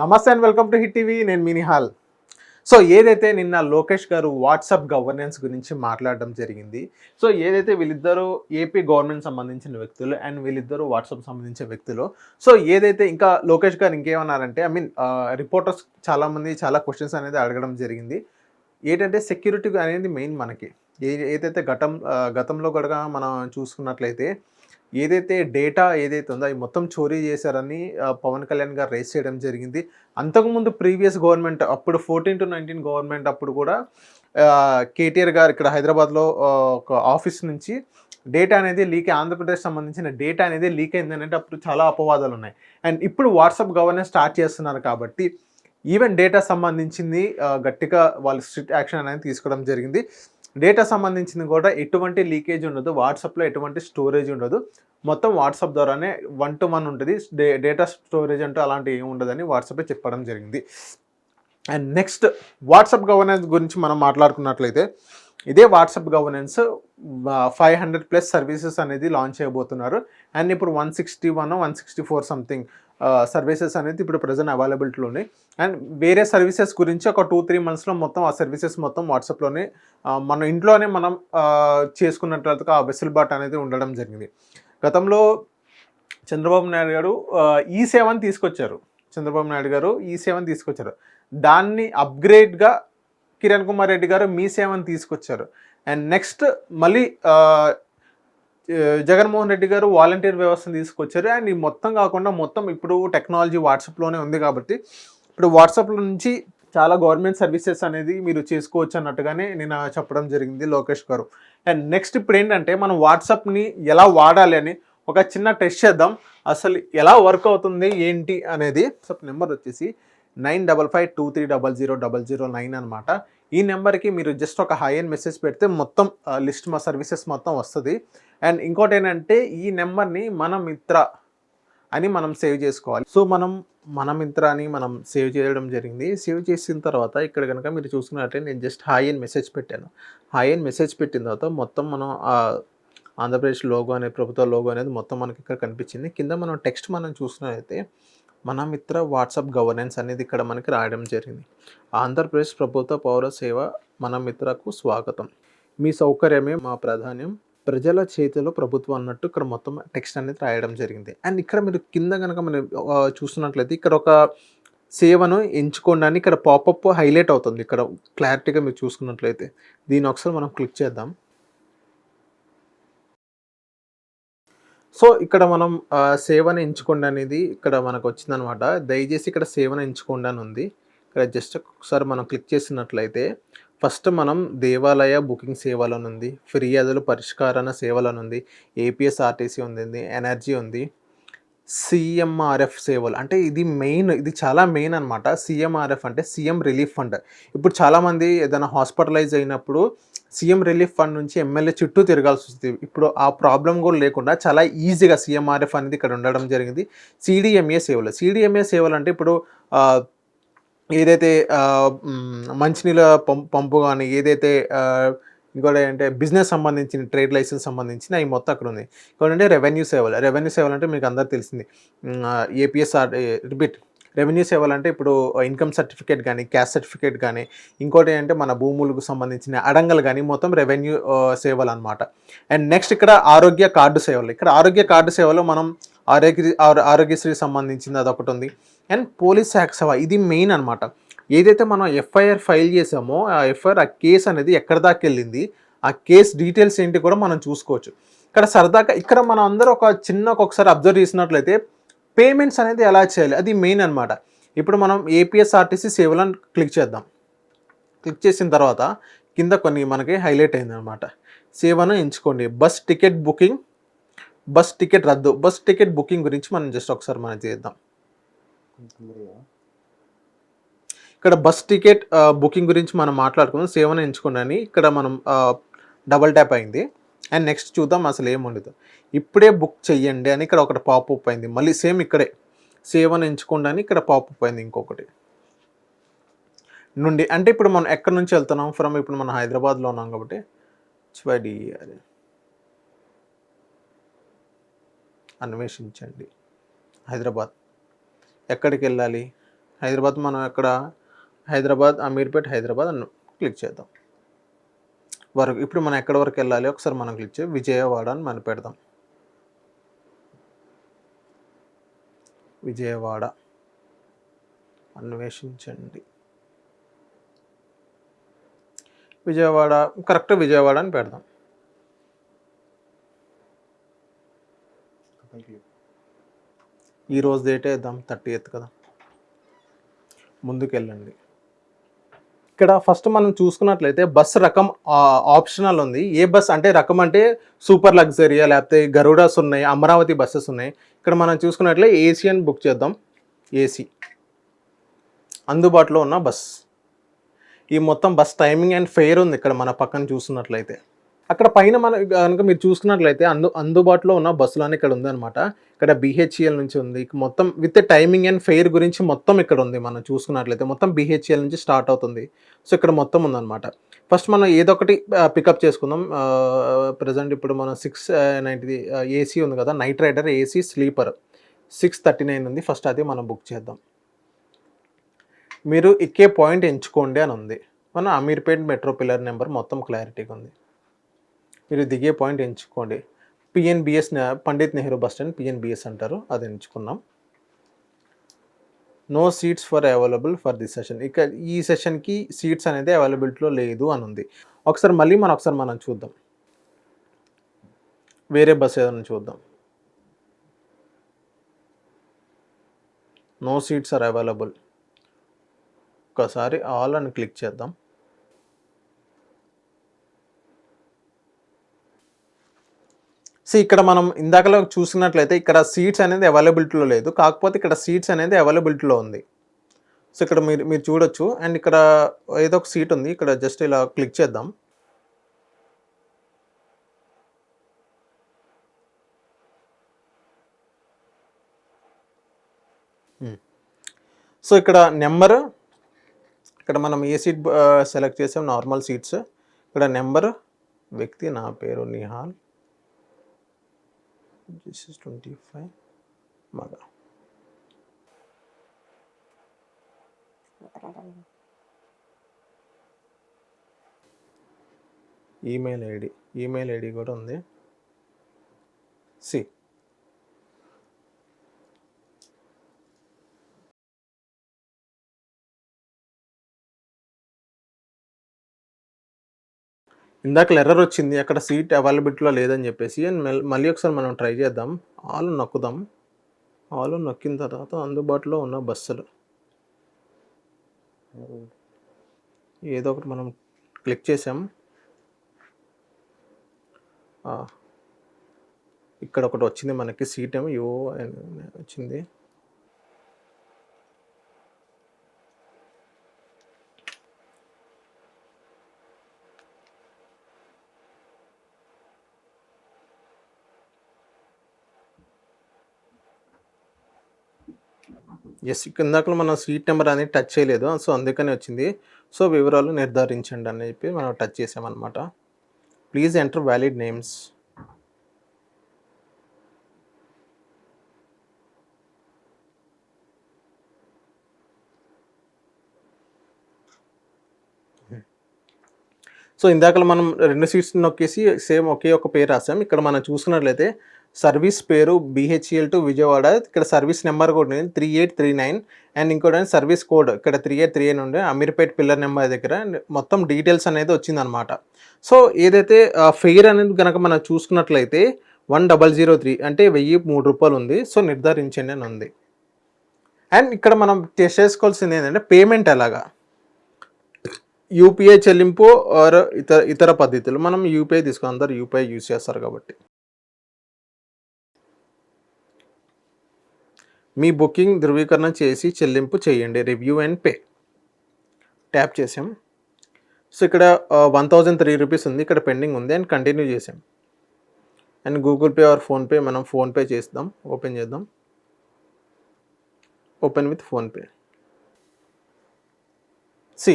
నమస్తే and welcome to Hit TV. నేను మినిహాల్. సో ఏదైతే నిన్న లోకేష్ గారు వాట్సాప్ గవర్నెన్స్ గురించి మాట్లాడడం జరిగింది సో ఏదైతే వీళ్ళిద్దరూ ఏపీ గవర్నమెంట్ సంబంధించిన వ్యక్తులు అండ్ వీళ్ళిద్దరూ వాట్సాప్ సంబంధించిన వ్యక్తులు సో ఏదైతే ఇంకా లోకేష్ గారు ఇంకేమన్నారంటే ఐ మీన్ రిపోర్టర్స్ చాలామంది చాలా క్వశ్చన్స్ అనేది అడగడం జరిగింది. ఏంటంటే సెక్యూరిటీ అనేది మెయిన్ మనకి. ఏ ఏదైతే గతం గతంలో కూడా మనం చూసుకున్నట్లయితే ఏదైతే డేటా ఏదైతే ఉందో అది మొత్తం చోరీ చేశారని పవన్ కళ్యాణ్ గారు రేస్ చేయడం జరిగింది. అంతకుముందు ప్రీవియస్ గవర్నమెంట్ అప్పుడు ఫోర్టీన్ టు నైన్టీన్ గవర్నమెంట్ అప్పుడు కూడా కేటీఆర్ గారు ఇక్కడ హైదరాబాద్లో ఒక ఆఫీస్ నుంచి డేటా అనేది లీక్ ఆంధ్రప్రదేశ్ సంబంధించిన డేటా అనేది లీక్ అయింది అంటే అప్పుడు చాలా అపవాదాలు ఉన్నాయి. అండ్ ఇప్పుడు వాట్సాప్ గవర్నెన్స్ స్టార్ట్ చేస్తున్నారు కాబట్టి ఈవెన్ డేటా సంబంధించింది గట్టిగా వాళ్ళు స్ట్రిక్ట్ యాక్షన్ అనేది తీసుకోవడం జరిగింది. డేటా సంబంధించింది కూడా ఎటువంటి లీకేజ్ ఉండదు. వాట్సాప్లో ఎటువంటి స్టోరేజ్ ఉండదు. మొత్తం వాట్సాప్ ద్వారానే వన్ టు వన్ ఉంటుంది. డే డేటా స్టోరేజ్ అంటూ అలాంటివి ఏమి ఉండదని వాట్సాపే చెప్పడం జరిగింది. అండ్ నెక్స్ట్ వాట్సాప్ గవర్నెన్స్ గురించి మనం మాట్లాడుకున్నట్లయితే ఇదే WhatsApp governance five hundred plus services అనేది లాంచ్ చేయబోతున్నారు. అండ్ ఇప్పుడు one sixty one one sixty four something services అనేది ఇప్పుడు ప్రజెంట్ అవైలబిలిటీలో ఉన్నాయి. అండ్ వేరే సర్వీసెస్ గురించి ఒక టూ త్రీ మంత్స్లో మొత్తం ఆ సర్వీసెస్ మొత్తం వాట్సాప్లోనే మన ఇంట్లోనే మనం ఆ, చేసుకున్నట్లుగా ఆ వెసులుబాటు అనేది ఉండడం జరిగింది. గతంలో చంద్రబాబు నాయుడు గారు ఈ సేవని e తీసుకొచ్చారు. చంద్రబాబు నాయుడు గారు e ఈ సేవని తీసుకొచ్చారు. దాన్ని అప్గ్రేడ్గా కిరణ్ కుమార్ రెడ్డి గారు మీ సేవను తీసుకొచ్చారు. అండ్ నెక్స్ట్ మళ్ళీ జగన్మోహన్ రెడ్డి గారు వాలంటీర్ వ్యవస్థను తీసుకొచ్చారు. అండ్ ఈ మొత్తం కాకుండా మొత్తం ఇప్పుడు టెక్నాలజీ వాట్సాప్లోనే ఉంది కాబట్టి ఇప్పుడు వాట్సాప్లో నుంచి చాలా గవర్నమెంట్ సర్వీసెస్ అనేది మీరు చేసుకోవచ్చు అన్నట్టుగానే నేను చెప్పడం జరిగింది లోకేష్ గారు. అండ్ నెక్స్ట్ ఇప్పుడు ఏంటంటే మనం వాట్సాప్ని ఎలా వాడాలి అని ఒక చిన్న టెస్ట్ చేద్దాం. అసలు ఎలా వర్క్ అవుతుంది ఏంటి అనేది. నెంబర్ వచ్చేసి nine double five two three double zero double zero nine అనమాట ఈ నెంబర్కి మీరు జస్ట్ ఒక హై అండ్ మెసేజ్ పెడితే మొత్తం లిస్ట్ మా సర్వీసెస్ మొత్తం వస్తుంది. అండ్ ఇంకోటి ఏంటంటే ఈ నెంబర్ని మన మిత్ర అని మనం సేవ్ చేసుకోవాలి. సో మనం మన మిత్ర అని మనం సేవ్ చేయడం జరిగింది. సేవ్ చేసిన తర్వాత ఇక్కడ కనుక మీరు చూసుకున్నట్టే నేను జస్ట్ హాయ్ అని మెసేజ్ పెట్టాను. హాయ్ అని మెసేజ్ పెట్టిన తర్వాత మొత్తం మనం ఆంధ్రప్రదేశ్ లోగో అనే ప్రభుత్వ లోగో అనేది మొత్తం మనకి ఇక్కడ కనిపించింది. కింద మనం టెక్స్ట్ మనం చూసినట్లయితే మన మిత్ర వాట్సాప్ గవర్నెన్స్ అనేది ఇక్కడ మనకి రాయడం జరిగింది. ఆంధ్రప్రదేశ్ ప్రభుత్వ పౌర సేవ మన మిత్రకు స్వాగతం. మీ సౌకర్యమే మా ప్రాధాన్యం. ప్రజల చేతిలో ప్రభుత్వం అన్నట్టు ఇక్కడ మొత్తం టెక్స్ట్ అనేది రాయడం జరిగింది. అండ్ ఇక్కడ మీరు కింద కనుక మనం చూస్తున్నట్లయితే ఇక్కడ ఒక సేవను ఎంచుకోండి అని ఇక్కడ పాపప్ హైలైట్ అవుతుంది. ఇక్కడ క్లారిటీగా మీరు చూసుకున్నట్లయితే. దీని ఒకసారి మనం క్లిక్ చేద్దాం. సో ఇక్కడ మనం సేవను ఎంచుకోండి అనేది ఇక్కడ మనకు వచ్చిందనమాట. దయచేసి ఇక్కడ సేవను ఎంచుకోండి అని ఉంది. ఇక్కడ జస్ట్ ఒకసారి మనం క్లిక్ చేసినట్లయితే ఫస్ట్ మనం దేవాలయ బుకింగ్ సేవలను ఉంది. ఫిర్యాదులు పరిష్కారణ సేవలను ఉంది. ఏపీఎస్ఆర్టీసీ ఉంది ఎనర్జీ ఉంది. సిఎంఆర్ఎఫ్ సేవలు. అంటే ఇది మెయిన్ ఇది చాలా మెయిన్ అనమాట సిఎంఆర్ఎఫ్ అంటే సీఎం రిలీఫ్ ఫండ్ ఇప్పుడు చాలామంది ఏదైనా హాస్పిటలైజ్ అయినప్పుడు సీఎం రిలీఫ్ ఫండ్ నుంచి ఎమ్మెల్యే చుట్టూ తిరగాల్సి వస్తుంది. ఇప్పుడు ఆ ప్రాబ్లం కూడా లేకుండా చాలా ఈజీగా సీఎంఆర్ఎఫ్ అనేది ఇక్కడ ఉండడం జరిగింది. సిడిఎంఏ సేవలు. సిడిఎంఏ సేవలు అంటే ఇప్పుడు ఏదైతే మంచినీళ్ళ పంపు పంపు కానీ ఏదైతే ఇంకోటి అంటే బిజినెస్ సంబంధించిన ట్రేడ్ లైసెన్స్ సంబంధించిన ఈ మొత్తం అక్కడ ఉంది. ఇంకోటి అంటే రెవెన్యూ సేవలు. రెవెన్యూ సేవలు అంటే మీకు అందరు తెలిసింది. ఏపీఎస్ఆర్ రిపీట్. రెవెన్యూ సేవలు అంటే ఇప్పుడు ఇన్కమ్ సర్టిఫికేట్ కానీ క్యాస్ట్ సర్టిఫికేట్ కానీ ఇంకోటి అంటే మన భూములకు సంబంధించిన అడంగలు కానీ మొత్తం రెవెన్యూ సేవలు అనమాట అండ్ నెక్స్ట్ ఇక్కడ ఆరోగ్య కార్డు సేవలు. ఇక్కడ ఆరోగ్య కార్డు సేవలు మనం ఆరోగ్య ఆరోగ్యశ్రీ సంబంధించింది అదొకటి ఉంది. అండ్ పోలీస్ శాఖ సేవ. ఇది మెయిన్ అనమాట ఏదైతే మనం ఎఫ్ఐఆర్ ఫైల్ చేసామో ఆ ఎఫ్ఐఆర్ ఆ కేసు అనేది ఎక్కడ దాకా వెళ్ళింది ఆ కేస్ డీటెయిల్స్ ఏంటి కూడా మనం చూసుకోవచ్చు. ఇక్కడ సరదాగా ఇక్కడ మనం అందరూ ఒక చిన్న ఒకసారి అబ్జర్వ్ చేసినట్లయితే పేమెంట్స్ అనేది ఎలా చేయాలి అది మెయిన్ అనమాట ఇప్పుడు మనం ఏపీఎస్ఆర్టీసీ సేవలను క్లిక్ చేద్దాం. క్లిక్ చేసిన తర్వాత కింద కొన్ని మనకి హైలైట్ అయింది అనమాట సేవను ఎంచుకోండి. Bus ticket booking bus ticket రద్దు. బస్ టికెట్ బుకింగ్ గురించి మనం జస్ట్ ఒకసారి మనం చేద్దాం. ఇక్కడ బస్ టికెట్ బుకింగ్ గురించి మనం మాట్లాడుకుందాం. సేవను ఎంచుకోండి అని ఇక్కడ మనం డబల్ ట్యాప్ అయింది. అండ్ నెక్స్ట్ చూద్దాం అసలు ఏముండదు ఇప్పుడే బుక్ చెయ్యండి అని ఇక్కడ ఒకటి పాపప్ అయింది. మళ్ళీ సేమ్ ఇక్కడే. సేవను ఎంచుకోండి అని ఇక్కడ పాపప్ అయింది ఇంకొకటి. నుండి అంటే ఇప్పుడు మనం ఎక్కడి నుంచి వెళ్తున్నాం? ఫ్రమ్ ఇప్పుడు మనం హైదరాబాద్లో ఉన్నాం కాబట్టి. చివడి అదే. అన్వేషించండి. హైదరాబాద్. ఎక్కడికి వెళ్ళాలి? హైదరాబాద్ మనం ఎక్కడ హైదరాబాద్ అమీర్పేట్ హైదరాబాద్ అని క్లిక్ చేద్దాం. వరకు ఇప్పుడు మనం ఎక్కడి వరకు వెళ్ళాలి? ఒకసారి మనం క్లిక్ చేసి విజయవాడ అని మనం పెడదాం. విజయవాడ. అన్వేషించండి. విజయవాడ కరెక్ట్ విజయవాడ అని పెడదాం. ఈరోజు రోజు డేటే వేద్దాం థర్టీ ఎయిత్ కదా. ముందుకెళ్ళండి. ఇక్కడ ఫస్ట్ మనం చూసుకున్నట్లయితే బస్ రకం ఆప్షనల్ ఉంది. ఏ బస్ అంటే రకం అంటే సూపర్ లగ్జరియా లేకపోతే గరుడాస్ ఉన్నాయి అమరావతి బస్సెస్ ఉన్నాయి. ఇక్కడ మనం చూసుకున్నట్లయితే ఏసీ అని బుక్ చేద్దాం. ఏసీ అందుబాటులో ఉన్న బస్. ఈ మొత్తం బస్ టైమింగ్ అండ్ ఫెయిర్ ఉంది ఇక్కడ మన పక్కన చూస్తున్నట్లయితే అక్కడ పైన మన కనుక మీరు చూసుకున్నట్లయితే అందు అందుబాటులో ఉన్న బస్సులు అని ఇక్కడ ఉందన్నమాట. ఇక్కడ బిహెచ్ఎల్ నుంచి ఉంది. మొత్తం విత్ టైమింగ్ అండ్ ఫెయిర్ గురించి మొత్తం ఇక్కడ ఉంది మనం చూసుకున్నట్లయితే. మొత్తం బిహెచ్ఎల్ నుంచి స్టార్ట్ అవుతుంది. సో ఇక్కడ మొత్తం ఉందన్నమాట. ఫస్ట్ మనం ఏదో ఒకటి పికప్ చేసుకుందాం. ప్రజెంట్ ఇప్పుడు మనం సిక్స్ నైంటీ ఏసీ ఉంది కదా night rider AC sleeper. Six thirty nine ఉంది. ఫస్ట్ అది మనం బుక్ చేద్దాం. మీరు ఎక్కే పాయింట్ ఎంచుకోండి అని ఉంది. మన అమీర్పేట్ మెట్రో పిల్లర్ నెంబర్ మొత్తం క్లారిటీగా ఉంది. మీరు దిగే పాయింట్ ఎంచుకోండి. PNBS Pandit Nehru bus stand PNBS అంటారు అది ఎంచుకున్నాం. No seats for available for this session ఇక ఈ సెషన్కి సీట్స్ అనేది అవైలబిలిటీలో లేదు అని ఉంది ఒకసారి మళ్ళీ మనం ఒకసారి మనం చూద్దాం. వేరే బస్ ఏదైనా చూద్దాం. నో సీట్స్ ఆర్ అవైలబుల్ ఒకసారి ఆల్ అని క్లిక్ చేద్దాం. సో ఇక్కడ మనం ఇందాకలో చూసినట్లయితే ఇక్కడ సీట్స్ అనేది అవైలబిలిటీలో లేదు. కాకపోతే ఇక్కడ సీట్స్ అనేది అవైలబిలిటీలో ఉంది. సో ఇక్కడ మీరు మీరు చూడొచ్చు. అండ్ ఇక్కడ ఏదో ఒక సీట్ ఉంది. ఇక్కడ జస్ట్ ఇలా క్లిక్ చేద్దాం. Hmm. సో ఇక్కడ నెంబర్ ఇక్కడ మనం ఏ సీట్ సెలెక్ట్ uh, చేసాం? నార్మల్ సీట్స్ ఇక్కడ నెంబర్ వ్యక్తి నా పేరు Nihal. This is twenty five మగ ఈమెయిల్ ఐడి ఈమెయిల్ ఐడి కూడా ఉంది. సి ఇందాక ఎర్రర్ వచ్చింది అక్కడ సీట్ అవైలబిలిటీలో లేదని చెప్పేసి మళ్ళీ ఒకసారి మనం ట్రై చేద్దాం. ఆల్ నొక్కుదాం. ఆల్ నొక్కిన తర్వాత అందుబాటులో ఉన్న బస్సులు ఏదో ఒకటి మనం క్లిక్ చేసాం. ఇక్కడ ఒకటి వచ్చింది మనకి సీట్ ఏమో యో అని వచ్చింది. ఎస్ ఇందాకలో మనం సీట్ నెంబర్ అనేది టచ్ చేయలేదు సో అందుకని వచ్చింది. సో వివరాలు నిర్ధారించండి అని చెప్పి మనం టచ్ చేసామన్నమాట. Please enter valid names so ఇందాక మనం రెండు సీట్స్ నొక్కేసి సేమ్ ఒకే ఒక పేరు రాసాం. ఇక్కడ మనం చూసుకున్నట్లయితే సర్వీస్ పేరు బిహెచ్ఎల్ టు విజయవాడ. ఇక్కడ సర్వీస్ నెంబర్ కూడా ఉంది. Three eight three nine and ఇంకోటి సర్వీస్ కోడ్. ఇక్కడ త్రీ ఎయిట్ త్రీ ఉండే. అమీర్పేట్ పిల్లర్ నెంబర్ దగ్గర. మొత్తం డీటెయిల్స్ అనేది వచ్చిందనమాట సో ఏదైతే ఫెయిర్ అనేది కనుక మనం చూసుకున్నట్లయితే వన్ డబల్ జీరో త్రీ అంటే వెయ్యి మూడు రూపాయలు ఉంది. సో నిర్ధారించండి అని ఉంది. అండ్ ఇక్కడ మనం టెస్ట్ చేసుకోవాల్సింది ఏంటంటే పేమెంట్ ఎలాగా? యూపీఐ చెల్లింపు ఆర్ ఇతర ఇతర పద్ధతులు. మనం యూపీఐ తీసుకుని అందరు యూపీఐ యూజ్ చేస్తారు కాబట్టి. మీ బుకింగ్ ధృవీకరణ చేసి చెల్లింపు చేయండి. Review and pay. ట్యాప్ చేసాం సో ఇక్కడ వన్ థౌజండ్ త్రీ రూపీస్ ఉంది. ఇక్కడ పెండింగ్ ఉంది అండ్ కంటిన్యూ చేసాం and Google Pay or PhonePe మనం ఫోన్పే చేద్దాం ఓపెన్ చేద్దాం. ఓపెన్ విత్ ఫోన్పే సి.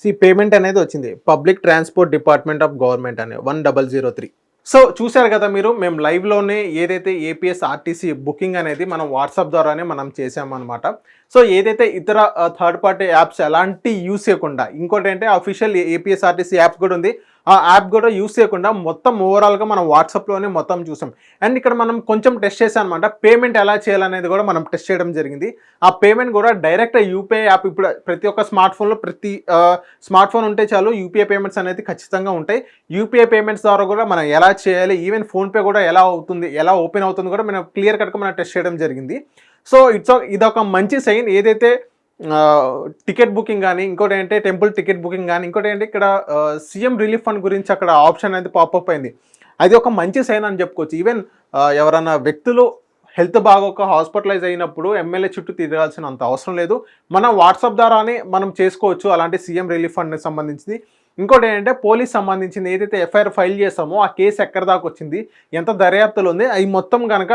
సి పేమెంట్ అనేది వచ్చింది. Public transport department of government అనే. One double zero three. So చూశారు కదా మీరు మేము లైవ్లోనే ఏదైతే ఏపీఎస్ ఆర్టీసీ బుకింగ్ అనేది మనం వాట్సాప్ ద్వారానే మనం చేసామన్నమాట సో ఏదైతే ఇతర థర్డ్ పార్టీ యాప్స్ ఎలాంటి యూస్ చేయకుండా ఇంకోటి అంటే అఫీషియల్ ఏపీఎస్ఆర్టీసీ యాప్ కూడా ఉంది. ఆ యాప్ కూడా యూస్ చేయకుండా మొత్తం ఓవరాల్గా మనం వాట్సాప్లోనే మొత్తం చూసాం. అండ్ ఇక్కడ మనం కొంచెం టెస్ట్ చేసాం అనమాట పేమెంట్ ఎలా చేయాలనేది కూడా మనం టెస్ట్ చేయడం జరిగింది. ఆ పేమెంట్ కూడా డైరెక్ట్ యూపీఐ యాప్ ఇప్పుడు ప్రతి ఒక్క స్మార్ట్ ఫోన్లో ప్రతి స్మార్ట్ ఫోన్ ఉంటే చాలు యూపీఐ పేమెంట్స్ అనేది ఖచ్చితంగా ఉంటాయి. యూపీఐ పేమెంట్స్ ద్వారా కూడా మనం ఎలా చేయాలి ఈవెన్ ఫోన్పే కూడా ఎలా అవుతుంది ఎలా ఓపెన్ అవుతుంది కూడా మనం క్లియర్ కట్గా మనం టెస్ట్ చేయడం జరిగింది. సో ఇట్స్ ఇదొక మంచి సైన్. ఏదైతే టికెట్ బుకింగ్ కానీ ఇంకోటి ఏంటంటే టెంపుల్ టికెట్ బుకింగ్ కానీ ఇంకోటి ఏంటంటే ఇక్కడ సీఎం రిలీఫ్ ఫండ్ గురించి అక్కడ ఆప్షన్ అనేది పాపప్ అయింది. అది ఒక మంచి సైన్ అని చెప్పుకోవచ్చు. ఈవెన్ ఎవరైనా వ్యక్తులు హెల్త్ బాగోక హాస్పిటలైజ్ అయినప్పుడు ఎమ్మెల్యే చుట్టూ తిరగాల్సిన అంత అవసరం లేదు. మనం వాట్సాప్ ద్వారానే మనం చేసుకోవచ్చు అలాంటి సీఎం రిలీఫ్ ఫండ్కి సంబంధించింది. ఇంకోటి ఏంటంటే పోలీస్ సంబంధించింది ఏదైతే ఎఫ్ఐఆర్ ఫైల్ చేస్తామో ఆ కేసు ఎక్కడ దాకా వచ్చింది? ఎంత దర్యాప్తులో ఉంది? అవి మొత్తం కనుక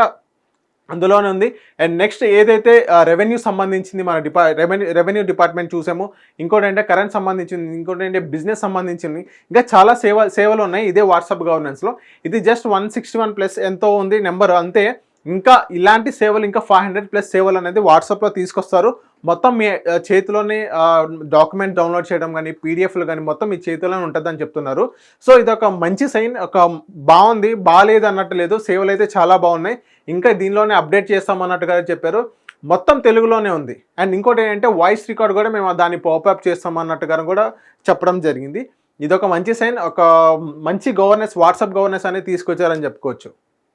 అందులోనే ఉంది. అండ్ నెక్స్ట్ ఏదైతే రెవెన్యూ సంబంధించింది మన డిపా రెవెన్యూ రెవెన్యూ డిపార్ట్మెంట్ చూసాము ఇంకోటి అంటే కరెంట్ సంబంధించింది ఇంకోటి అంటే బిజినెస్ సంబంధించింది ఇంకా చాలా సేవ సేవలు ఉన్నాయి. ఇదే వాట్సాప్ గవర్నెన్స్లో ఇది just one sixty one plus ఎంతో ఉంది నెంబర్ అంతే. ఇంకా ఇలాంటి సేవలు ఇంకా ఫైవ్ హండ్రెడ్ ప్లస్ సేవలు అనేది వాట్సాప్లో తీసుకొస్తారు. మొత్తం మీ చేతిలోనే డాక్యుమెంట్ డౌన్లోడ్ చేయడం కానీ పీడిఎఫ్లు కానీ మొత్తం మీ చేతిలోనే ఉంటుందని చెప్తున్నారు. సో ఇది ఒక మంచి సైన్ ఒక బాగుంది బాగాలేదు అన్నట్టు లేదు సేవలు అయితే చాలా బాగున్నాయి. ఇంకా దీనిలోనే అప్డేట్ చేస్తామన్నట్టుగా చెప్పారు. మొత్తం తెలుగులోనే ఉంది. అండ్ ఇంకోటి ఏంటంటే వాయిస్ రికార్డ్ కూడా మేము దాన్ని పాపప్ చేస్తామన్నట్టుగా కూడా చెప్పడం జరిగింది. ఇది ఒక మంచి సైన్ ఒక మంచి గవర్నెన్స్ వాట్సాప్ గవర్నెన్స్ అనేది తీసుకొచ్చారని చెప్పుకోవచ్చు.